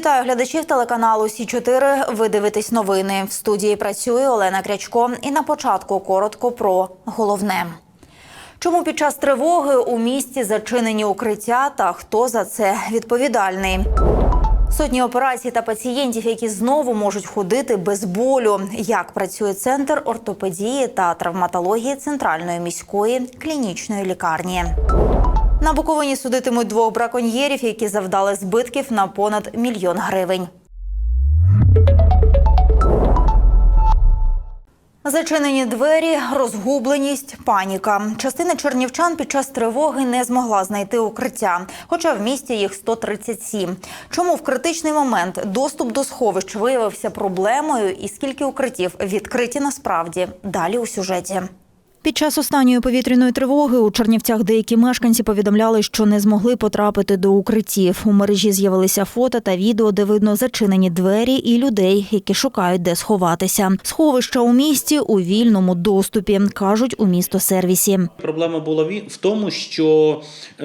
Вітаю глядачів телеканалу Сі 4 Ви дивитесь новини. В студії працює Олена Крячко. І на початку коротко про головне. Чому під час тривоги у місті зачинені укриття та хто за це відповідальний? Сотні операцій та пацієнтів, які знову можуть ходити без болю. Як працює центр ортопедії та травматології центральної міської клінічної лікарні? На Буковині судитимуть двох браконьєрів, які завдали збитків на понад мільйон гривень. Зачинені двері, розгубленість, паніка. Частина чернівчан під час тривоги не змогла знайти укриття, хоча в місті їх 137. Чому в критичний момент доступ до сховищ виявився проблемою і скільки укриттів відкриті насправді? Далі у сюжеті. Під час останньої повітряної тривоги у Чернівцях деякі мешканці повідомляли, що не змогли потрапити до укриттів. У мережі з'явилися фото та відео, де видно зачинені двері і людей, які шукають де сховатися. Сховища у місті у вільному доступі, кажуть у місто сервісі. Проблема була в тому, що е,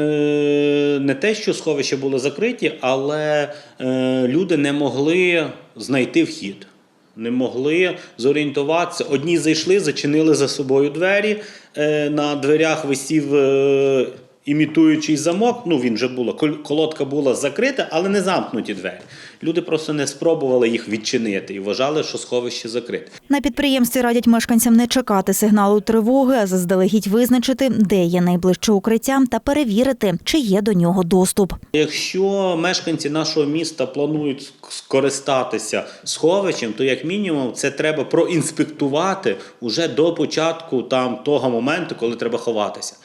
не те, що сховища були закриті, але е, люди не могли знайти вхід. Не могли зорієнтуватися. Одні зайшли, зачинили за собою двері. Е, на дверях висів е, імітуючий замок. Ну, він вже кол- колодка була закрита, але не замкнуті двері. Люди просто не спробували їх відчинити і вважали, що сховище закрите. На підприємстві радять мешканцям не чекати сигналу тривоги, а заздалегідь визначити, де є найближче укриття, та перевірити, чи є до нього доступ. Якщо мешканці нашого міста планують скористатися сховищем, то як мінімум це треба проінспектувати уже до початку там того моменту, коли треба ховатися.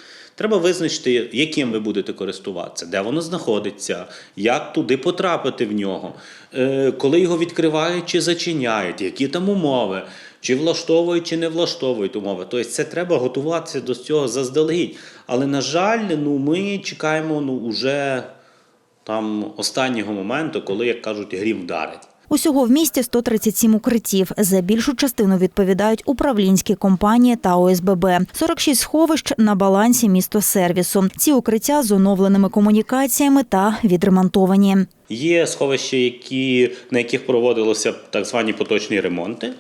Треба визначити, яким ви будете користуватися, де воно знаходиться, як туди потрапити в нього, е, коли його відкривають чи зачиняють, які там умови, чи влаштовують, чи не влаштовують умови. Тобто це треба готуватися до цього заздалегідь. Але, на жаль, ну, ми чекаємо ну, уже там останнього моменту, коли, як кажуть, грім вдарить. Усього в місті 137 укриттів. За більшу частину відповідають управлінські компанії та ОСББ. 46 сховищ на балансі містосервісу. Ці укриття з оновленими комунікаціями та відремонтовані. Є сховища, які, на яких проводилися так звані поточні ремонти,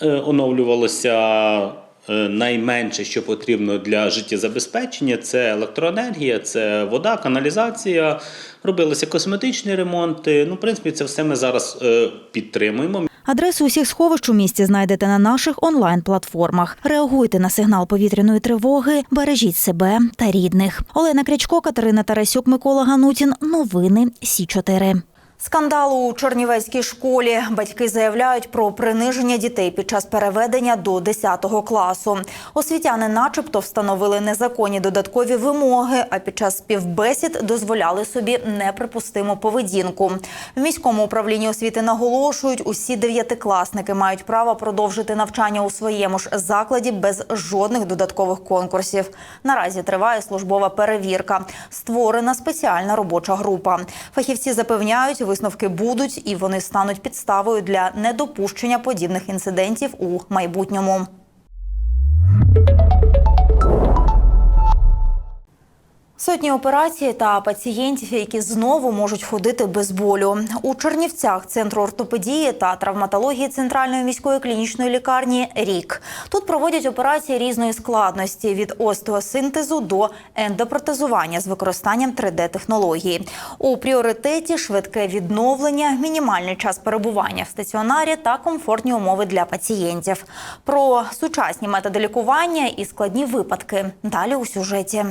оновлювалися е, найменше, що потрібно для життєзабезпечення: це електроенергія, це вода, каналізація. Робилися косметичні ремонти. Ну, в принципі, це все ми зараз е, підтримуємо. Адресу усіх сховищ у місті знайдете на наших онлайн-платформах. Реагуйте на сигнал повітряної тривоги, бережіть себе та рідних. Олена Крячко, Катерина Тарасюк, Микола Ганутін. Новини Сі 4 Скандал у Чернівецькій школі. Батьки заявляють про приниження дітей під час переведення до 10 класу. Освітяни, начебто, встановили незаконні додаткові вимоги, а під час співбесід дозволяли собі неприпустиму поведінку. В міському управлінні освіти наголошують, усі дев'ятикласники мають право продовжити навчання у своєму ж закладі без жодних додаткових конкурсів. Наразі триває службова перевірка. Створена спеціальна робоча група. Фахівці запевняють, висновки будуть і вони стануть підставою для недопущення подібних інцидентів у майбутньому. Сотні операцій та пацієнтів, які знову можуть ходити без болю. У Чернівцях центру ортопедії та травматології центральної міської клінічної лікарні рік. Тут проводять операції різної складності від остеосинтезу до ендопротезування з використанням 3D-технології. У пріоритеті швидке відновлення, мінімальний час перебування в стаціонарі та комфортні умови для пацієнтів. Про сучасні методи лікування і складні випадки далі у сюжеті.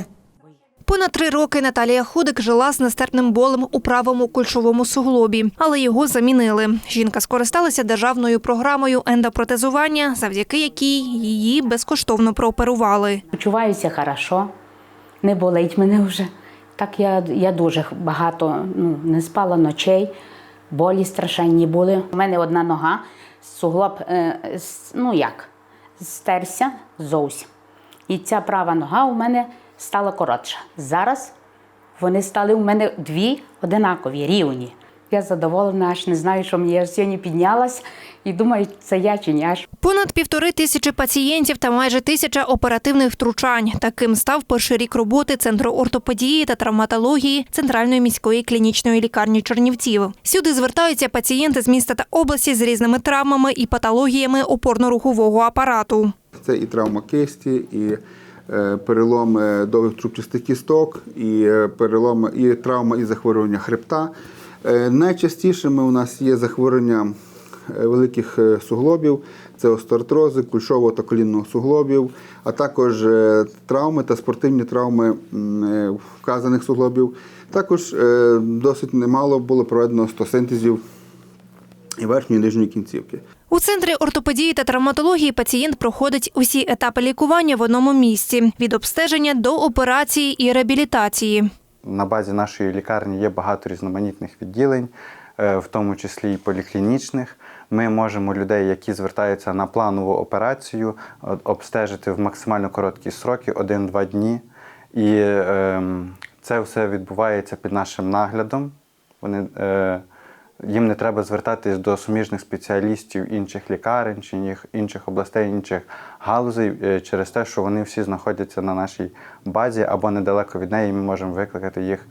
Понад три роки Наталія Худик жила з нестерпним болем у правому кульшовому суглобі, але його замінили. Жінка скористалася державною програмою ендопротезування, завдяки якій її безкоштовно прооперували. Почуваюся хорошо, не болить мене вже. Так я, я дуже багато ну, не спала ночей, болі страшенні були. У мене одна нога, суглоб, е, ну як, стерся зовсім. І ця права нога у мене стала коротша. Зараз вони стали у мене дві одинакові, рівні. Я задоволена, аж не знаю, що мені. я сьогодні піднялась і думають, це я чи ні. Аж Понад півтори тисячі пацієнтів та майже тисяча оперативних втручань. Таким став перший рік роботи Центру ортопедії та травматології Центральної міської клінічної лікарні Чернівців. Сюди звертаються пацієнти з міста та області з різними травмами і патологіями опорно-рухового апарату. Це і травма кисті, і е, переломи довгих трубчастих кісток, і е, переломи, і травма і захворювання хребта. Е, Найчастішими у нас є захворювання великих суглобів, це остеоартрози, кульшового та колінного суглобів, а також травми та спортивні травми вказаних суглобів. Також досить немало було проведено стосинтезів і верхньої і нижньої кінцівки. У центрі ортопедії та травматології пацієнт проходить усі етапи лікування в одному місці від обстеження до операції і реабілітації. На базі нашої лікарні є багато різноманітних відділень, е, в тому числі і поліклінічних. Ми можемо людей, які звертаються на планову операцію, обстежити в максимально короткі сроки 1-2 дні. І ем, це все відбувається під нашим наглядом. Вони, е, їм не треба звертатись до суміжних спеціалістів інших лікарень, чи інших- областей, інших галузей е, через те, що вони всі знаходяться на нашій базі або недалеко від неї. і Ми можемо викликати їх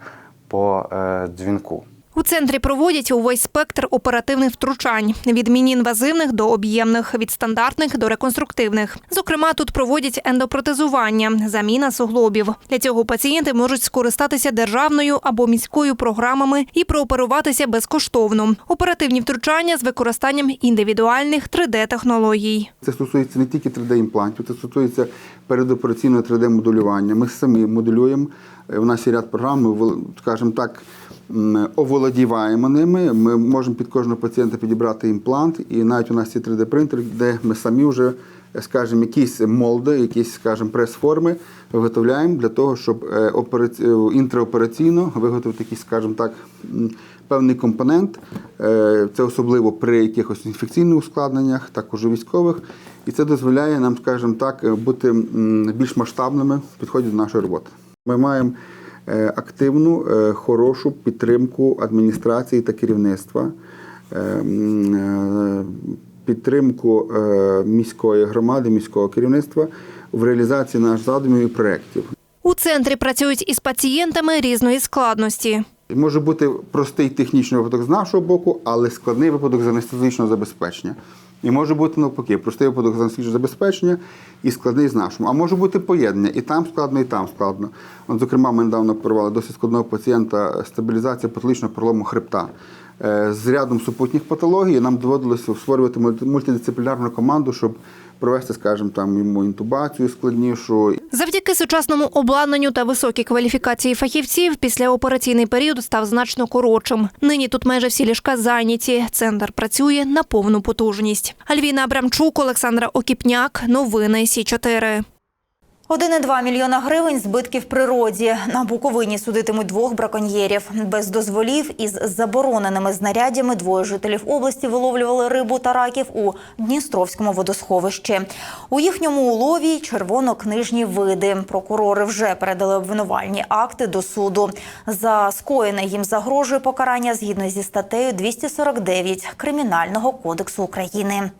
по е, дзвінку. У центрі проводять увесь спектр оперативних втручань від міні-інвазивних до об'ємних, від стандартних до реконструктивних. Зокрема, тут проводять ендопротезування, заміна суглобів. Для цього пацієнти можуть скористатися державною або міською програмами і прооперуватися безкоштовно. Оперативні втручання з використанням індивідуальних 3D-технологій. Це стосується не тільки 3D-імплантів, це стосується передопераційного 3D-моделювання. Ми самі моделюємо. У нас є ряд програм, ми, скажімо так, оволодіваємо ними. Ми можемо під кожного пацієнта підібрати імплант, і навіть у нас є 3D-принтер, де ми самі вже, скажімо, якісь молди, якісь, скажімо, прес-форми виготовляємо для того, щоб е, е, інтраопераційно виготовити якийсь, скажімо так, певний компонент. Е, Це особливо при якихось інфекційних ускладненнях, також у військових. І це дозволяє нам, скажімо так, бути більш масштабними в підході до нашої роботи. Ми маємо е, активну, е, хорошу підтримку адміністрації та керівництва, е, підтримку міської громади, міського керівництва в реалізації наших задумів і проєктів. У центрі працюють із пацієнтами різної складності. Може бути простий технічний випадок з нашого боку, але складний випадок з анестезичного забезпечення. І може бути навпаки, простий випадок з забезпечення і складний з нашим. А може бути поєднання, і там складно, і там складно. От, зокрема, ми недавно порвали досить складного пацієнта стабілізація патологічного пролому хребта. Е, З рядом супутніх патологій нам доводилося створювати мульти- мультидисциплінарну команду, щоб провести, скажімо, там йому інтубацію складнішу, Завдяки сучасному обладнанню та високій кваліфікації фахівців післяопераційний період став значно коротшим. Нині тут майже всі ліжка зайняті. Центр працює на повну потужність. Альвіна Абрамчук, Олександра Окіпняк. Новини Сі 4 1,2 мільйона гривень збитків природі. На Буковині судитимуть двох браконьєрів. Без дозволів із забороненими знаряддями двоє жителів області виловлювали рибу та раків у Дністровському водосховищі. У їхньому улові червонокнижні види. Прокурори вже передали обвинувальні акти до суду. За скоєне їм загрожує покарання згідно зі статтею 249 Кримінального кодексу України.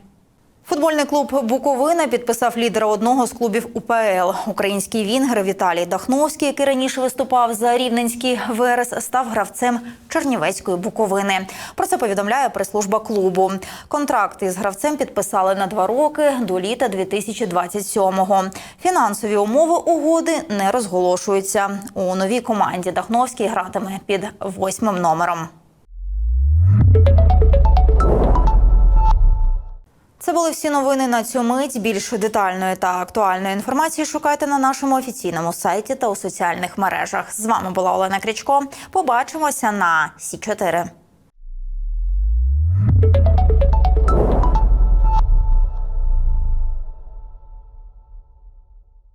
Футбольний клуб Буковина підписав лідера одного з клубів УПЛ. Український вінгер Віталій Дахновський, який раніше виступав за рівненський Верес, став гравцем Чернівецької Буковини. Про це повідомляє прес-служба клубу. Контракт із гравцем підписали на два роки до літа 2027-го. Фінансові умови угоди не розголошуються. У новій команді Дахновський гратиме під восьмим номером. Це були всі новини на цю мить. Більше детальної та актуальної інформації шукайте на нашому офіційному сайті та у соціальних мережах. З вами була Олена Крічко. Побачимося на Сі 4